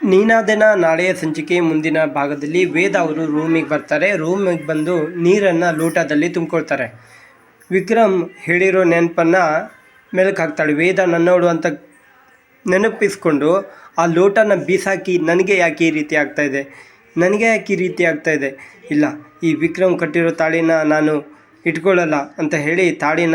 ನೀನಾದೆನ ನಾಳೆಯ ಸಂಚಿಕೆ ಮುಂದಿನ ಭಾಗದಲ್ಲಿ ವೇದ ಅವರು ರೂಮಿಗೆ ಬರ್ತಾರೆ. ರೂಮಿಗೆ ಬಂದು ನೀರನ್ನು ಲೋಟದಲ್ಲಿ ತುಂಬಿಕೊಳ್ತಾರೆ. ವಿಕ್ರಮ್ ಹೇಳಿರೋ ನೆನಪನ್ನು ಮೆಲುಕು ಹಾಕ್ತಾಳೆ. ವೇದ ನನ್ನೋಡು ಅಂತ ನೆನಪಿಸ್ಕೊಂಡು ಆ ಲೋಟನ ಬೀಸಾಕಿ ನನಗೆ ಯಾಕೆ ಈ ರೀತಿ ಆಗ್ತಾ ಇದೆ? ನನಗೆ ಯಾಕೆ ಈ ರೀತಿ ಆಗ್ತಾ ಇದೆ? ಇಲ್ಲ, ಈ ವಿಕ್ರಮ್ ಕಟ್ಟಿರೋ ತಾಳಿನ ನಾನು ಇಟ್ಕೊಳ್ಳಲ್ಲ ಅಂತ ಹೇಳಿ ತಾಳಿನ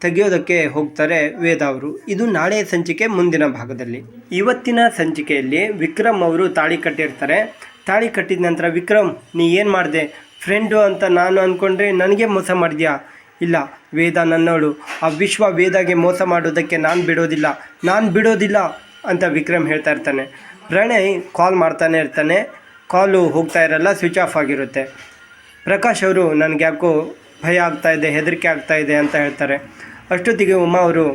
ತೆಗೆಯೋದಕ್ಕೆ ಹೋಗ್ತಾರೆ ವೇದ ಅವರು. ಇದು ನಾಳೆ ಸಂಚಿಕೆ ಮುಂದಿನ ಭಾಗದಲ್ಲಿ. ಇವತ್ತಿನ ಸಂಚಿಕೆಯಲ್ಲಿ ವಿಕ್ರಮ್ ಅವರು ತಾಳಿ ಕಟ್ಟಿರ್ತಾರೆ. ತಾಳಿ ಕಟ್ಟಿದ ನಂತರ, ವಿಕ್ರಮ್, ನೀ ಏನು ಮಾಡಿದೆ? ಫ್ರೆಂಡು ಅಂತ ನಾನು ಅಂದ್ಕೊಂಡ್ರೆ ನನಗೆ ಮೋಸ ಮಾಡಿದ್ಯಾ? ಇಲ್ಲ, ವೇದ ನನ್ನವಳು. ಆ ವಿಶ್ವ ವೇದಗೆ ಮೋಸ ಮಾಡೋದಕ್ಕೆ ನಾನು ಬಿಡೋದಿಲ್ಲ. ನಾನು ಬಿಡೋದಿಲ್ಲ ಅಂತ ವಿಕ್ರಮ್ ಹೇಳ್ತಾ ಇರ್ತಾನೆ. ಪ್ರಣಯ್ ಕಾಲ್ ಮಾಡ್ತಾನೆ ಇರ್ತಾನೆ. ಕಾಲು ಹೋಗ್ತಾ ಇರಲ್ಲ, ಸ್ವಿಚ್ ಆಫ್ ಆಗಿರುತ್ತೆ. ಪ್ರಕಾಶ್ ಅವರು ನನಗೆ ಯಾಕೋ ಭಯ ಆಗ್ತಾ ಇದೆ, ಹೆದರಿಕೆ ಆಗ್ತಾ ಇದೆ ಅಂತ ಹೇಳ್ತಾರೆ. ಅಷ್ಟೊತ್ತಿಗೆ ಉಮಾ ಅವರು,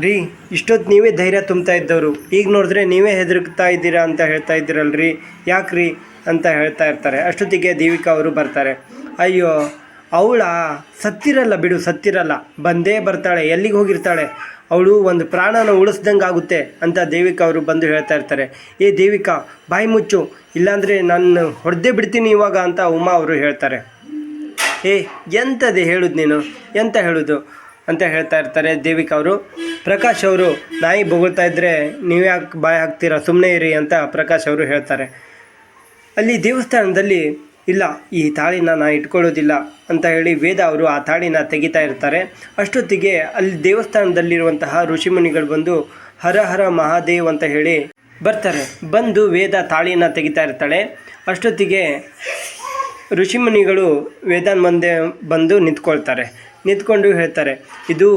ರೀ, ಇಷ್ಟೊತ್ತು ನೀವೇ ಧೈರ್ಯ ತುಂಬ್ತಾ ಇದ್ದವರು, ಈಗ ನೋಡಿದ್ರೆ ನೀವೇ ಹೆದರ್ಕ್ತಾ ಇದ್ದೀರಾ ಅಂತ ಹೇಳ್ತಾ ಇದ್ದೀರಲ್ರಿ, ಯಾಕ್ರಿ ಅಂತ ಹೇಳ್ತಾ ಇರ್ತಾರೆ. ಅಷ್ಟೊತ್ತಿಗೆ ದೇವಿಕಾ ಅವರು ಬರ್ತಾರೆ. ಅಯ್ಯೋ, ಅವಳ ಸತ್ತಿರಲ್ಲ ಬಿಡು, ಸತ್ತಿರಲ್ಲ. ಬಂದೇ ಬರ್ತಾಳೆ, ಎಲ್ಲಿಗೆ ಹೋಗಿರ್ತಾಳೆ? ಅವಳು ಒಂದು ಪ್ರಾಣನ ಉಳಿಸ್ದಂಗೆ ಆಗುತ್ತೆ ಅಂತ ದೇವಿಕಾ ಅವರು ಬಂದು ಹೇಳ್ತಾ ಇರ್ತಾರೆ. ಏ ದೇವಿಕಾ, ಬಾಯಿ ಮುಚ್ಚು, ಇಲ್ಲಾಂದರೆ ನಾನು ಹೊಡೆದೇ ಬಿಡ್ತೀನಿ ಇವಾಗ ಅಂತ ಉಮಾ ಅವರು ಹೇಳ್ತಾರೆ. ಏ ಎಂಥದ್ದು ಹೇಳುದು ನೀನು? ಎಂತ ಹೇಳೋದು? ಅಂತ ಹೇಳ್ತಾ ಇರ್ತಾರೆ ದೇವಿಕಾ ಅವರು. ಪ್ರಕಾಶ್ ಅವರು, ನಾಯಿ ಬೊಗಳ್ತಾ ಇದ್ದರೆ ನೀವು ಯಾಕೆ ಬಾಯಿ ಹಾಕ್ತೀರಾ? ಸುಮ್ಮನೆ ಇರಿ ಅಂತ ಪ್ರಕಾಶ್ ಅವರು ಹೇಳ್ತಾರೆ. ಅಲ್ಲಿ ದೇವಸ್ಥಾನದಲ್ಲಿ, ಇಲ್ಲ, ಈ ತಾಳಿನ ನಾನು ಇಟ್ಕೊಳ್ಳೋದಿಲ್ಲ ಅಂತ ಹೇಳಿ ವೇದ ಅವರು ಆ ತಾಳಿನ ತೆಗಿತಾ ಇರ್ತಾರೆ. ಅಷ್ಟೊತ್ತಿಗೆ ಅಲ್ಲಿ ದೇವಸ್ಥಾನದಲ್ಲಿರುವಂತಹ ಋಷಿಮುನಿಗಳು ಬಂದು ಹರ ಹರ ಮಹಾದೇವ್ ಅಂತ ಹೇಳಿ ಬರ್ತಾರೆ. ಬಂದು ವೇದ ತಾಳಿನ ತೆಗಿತಾ ಇರ್ತಾಳೆ. ಅಷ್ಟೊತ್ತಿಗೆ ಋಷಿಮುನಿಗಳು ವೇದಾನ್ ಮುಂದೆ ಬಂದು ನಿಂತ್ಕೊಳ್ತಾರೆ. ನಿಂತ್ಕೊಂಡು ಹೇಳ್ತಾರೆ, ಇದು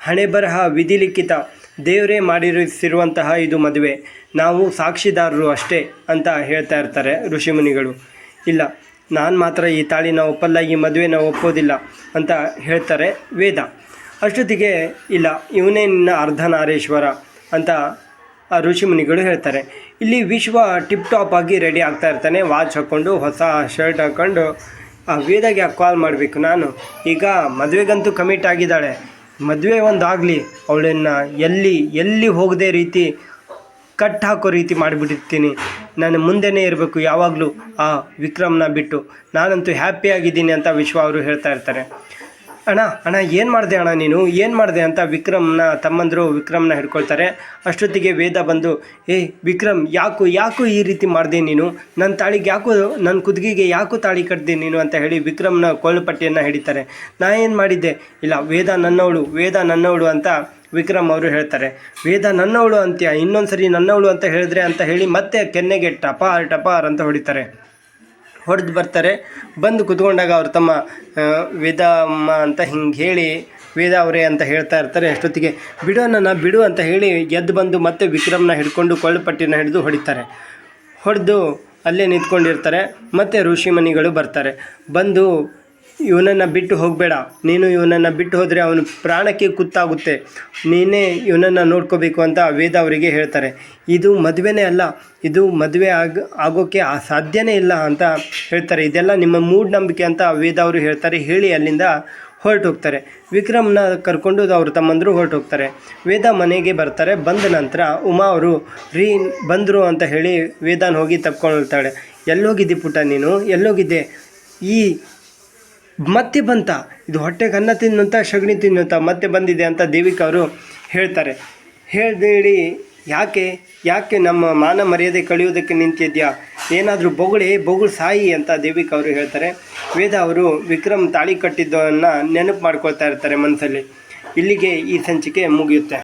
ಹಣೆ ಬರಹ ವಿಧಿಲಿಖಿತ. ದೇವರೇ ಮಾಡಿರಿಸಿರುವಂತಹ ಇದು ಮದುವೆ. ನಾವು ಸಾಕ್ಷಿದಾರರು ಅಷ್ಟೇ ಅಂತ ಹೇಳ್ತಾ ಇರ್ತಾರೆ ಋಷಿಮುನಿಗಳು. ಇಲ್ಲ, ನಾನು ಮಾತ್ರ ಈ ತಾಳಿನ ಒಪ್ಪಲ್ಲ ಈ ಮದುವೆನ ಒಪ್ಪೋದಿಲ್ಲ ಅಂತ ಹೇಳ್ತಾರೆ ವೇದ. ಅಷ್ಟೊತ್ತಿಗೆ, ಇಲ್ಲ, ಇವನೇ ನಿನ್ನ ಅರ್ಧನಾರೇಶ್ವರ ಅಂತ ಋಷಿಮುನಿಗಳು ಹೇಳ್ತಾರೆ. ಇಲ್ಲಿ ವಿಶ್ವ ಟಿಪ್ ಟಾಪ್ ಆಗಿ ರೆಡಿ ಆಗ್ತಾ ಇರ್ತಾನೆ. ವಾಚ್ ಹಾಕ್ಕೊಂಡು ಹೊಸ ಶರ್ಟ್ ಹಾಕ್ಕೊಂಡು ಆ ವೇದಾಗೆ ಯಾಕೆ ಕಾಲ್ ಮಾಡಬೇಕು ನಾನು. ಈಗ ಮದುವೆಗಂತೂ ಕಮಿಟ್ ಆಗಿದ್ದಾಳೆ. ಮದುವೆ ಒಂದು ಆಗಲಿ ಅವಳನ್ನು ಎಲ್ಲಿ ಎಲ್ಲಿ ಹೋಗದೆ ರೀತಿ ಕಟ್ ಹಾಕೋ ರೀತಿ ಮಾಡಿಬಿಟ್ಟಿರ್ತೀನಿ. ನಾನು ಮುಂದೆನೇ ಇರಬೇಕು ಯಾವಾಗಲೂ ಆ ವಿಕ್ರಮ್ನ ಬಿಟ್ಟು. ನಾನಂತೂ ಹ್ಯಾಪಿ ಆಗಿದ್ದೀನಿ ಅಂತ ವಿಶ್ವ ಅವರು ಹೇಳ್ತಾ ಇರ್ತಾರೆ. ಅಣ್ಣ ಅಣ್ಣ, ಏನು ಮಾಡಿದೆ ಅಣ್ಣ ನೀನು? ಏನು ಮಾಡಿದೆ ಅಂತ ವಿಕ್ರಮ್ನ ತಮ್ಮಂದರು ವಿಕ್ರಮ್ನ ಹಿಡ್ಕೊಳ್ತಾರೆ. ಅಷ್ಟೊತ್ತಿಗೆ ವೇದ ಬಂದು, ಏ, ವಿಕ್ರಮ್, ಯಾಕೋ ಯಾಕೋ ಈ ರೀತಿ ಮಾಡಿದೆ ನೀನು? ನನ್ನ ತಾಳಿಗೆ ಯಾಕೋ ನನ್ನ ಕುದುಗಿಗೆ ಯಾಕೋ ತಾಳಿ ಕಟ್ಟಿದೆ ನೀನು? ಅಂತ ಹೇಳಿ ವಿಕ್ರಮ್ನ ಕೊಳ್ಳುಪಟ್ಟಿಯನ್ನು ಹಿಡಿತಾರೆ. ನಾ ಏನು ಮಾಡಿದ್ದೆ? ಇಲ್ಲ, ವೇದ ನನ್ನವಳು ವೇದ ನನ್ನವಳು ಅಂತ ವಿಕ್ರಮ್ ಅವರು ಹೇಳ್ತಾರೆ. ವೇದ ನನ್ನವಳು ಅಂತ್ಯ ಇನ್ನೊಂದು ಸರಿ ನನ್ನವಳು ಅಂತ ಹೇಳಿದ್ರೆ ಅಂತ ಹೇಳಿ ಮತ್ತೆ ಕೆನ್ನೆಗೆ ಟಪಾರ್ ಟಪಾರ್ ಅಂತ ಹೊಡಿತಾರೆ. ಹೊಡೆದು ಬರ್ತಾರೆ. ಬಂದು ಕುತ್ಕೊಂಡಾಗ ಅವರು ತಮ್ಮ ವೇದಾಮ್ಮ ಅಂತ ಹಿಂಗೆ ಹೇಳಿ ವೇದ ಅವರೇ ಅಂತ ಹೇಳ್ತಾ ಇರ್ತಾರೆ. ಅಷ್ಟೊತ್ತಿಗೆ ಬಿಡು ನನ್ನ ಬಿಡು ಅಂತ ಹೇಳಿ ಎದ್ದು ಬಂದು ಮತ್ತೆ ವಿಕ್ರಮ್ನ ಹಿಡ್ಕೊಂಡು ಕೊಳ್ಳಪಟ್ಟಿನ ಹಿಡಿದು ಹೊಡಿತಾರೆ. ಹೊಡೆದು ಅಲ್ಲೇ ನಿಂತ್ಕೊಂಡಿರ್ತಾರೆ. ಮತ್ತು ಋಷಿಮನಿಗಳು ಬರ್ತಾರೆ. ಬಂದು ಇವನನ್ನು ಬಿಟ್ಟು ಹೋಗಬೇಡ. ನೀನು ಇವನನ್ನು ಬಿಟ್ಟು ಹೋದರೆ ಅವನು ಪ್ರಾಣಕ್ಕೆ ಕುತ್ತಾಗುತ್ತೆ. ನೀನೇ ಇವನನ್ನು ನೋಡ್ಕೋಬೇಕು ಅಂತ ವೇದ ಅವರಿಗೆ ಹೇಳ್ತಾರೆ. ಇದು ಮದುವೆನೇ ಅಲ್ಲ, ಇದು ಮದುವೆ ಆಗ ಆಗೋಕ್ಕೆ ಸಾಧ್ಯನೇ ಇಲ್ಲ ಅಂತ ಹೇಳ್ತಾರೆ. ಇದೆಲ್ಲ ನಿಮ್ಮ ಮೂಢನಂಬಿಕೆ ಅಂತ ವೇದ ಅವರು ಹೇಳ್ತಾರೆ. ಹೇಳಿ ಅಲ್ಲಿಂದ ಹೊರಟು ಹೋಗ್ತಾರೆ ವಿಕ್ರಮ್ನ ಕರ್ಕೊಂಡು ಅವರು ತಮ್ಮಂದರು ಹೊರಟು ಹೋಗ್ತಾರೆ ವೇದ ಮನೆಗೆ ಬರ್ತಾರೆ. ಬಂದ ನಂತರ ಉಮಾ ಅವರು, ರೀ, ಬಂದರು ಅಂತ ಹೇಳಿ ವೇದಾನ ಹೋಗಿ ತಪ್ಕೊಳ್ತಾಳೆ. ಎಲ್ಲೋಗಿದ್ದೆ ಪುಟ ನೀನು? ಎಲ್ಲೋಗಿದ್ದೆ? ಈ ಮತ್ತೆ ಬಂತ. ಇದು ಹೊಟ್ಟೆಗೆ ಅನ್ನ ತಿನ್ನಂತ ಸಗಣಿ ತಿನ್ನಂತ ಮತ್ತೆ ಬಂದಿದೆ ಅಂತ ದೇವಿಕ ಅವರು ಹೇಳ್ತಾರೆ. ಹೇಳಿ ಯಾಕೆ ಯಾಕೆ ನಮ್ಮ ಮಾನ ಮರ್ಯಾದೆ ಕಳೆಯೋದಕ್ಕೆ ನಿಂತಿದ್ಯಾ? ಏನಾದರೂ ಬೊಗಳಿ, ಬೊಗಳು ಸಾಯಿ ಅಂತ ದೇವಿಕ ಅವರು ಹೇಳ್ತಾರೆ. ವೇದ ಅವರು ವಿಕ್ರಮ್ ತಾಳಿ ಕಟ್ಟಿದ್ದನ್ನು ನೆನಪು ಮಾಡ್ಕೊಳ್ತಾ ಇರ್ತಾರೆ ಮನಸ್ಸಲ್ಲಿ. ಇಲ್ಲಿಗೆ ಈ ಸಂಚಿಕೆ ಮುಗಿಯುತ್ತೆ.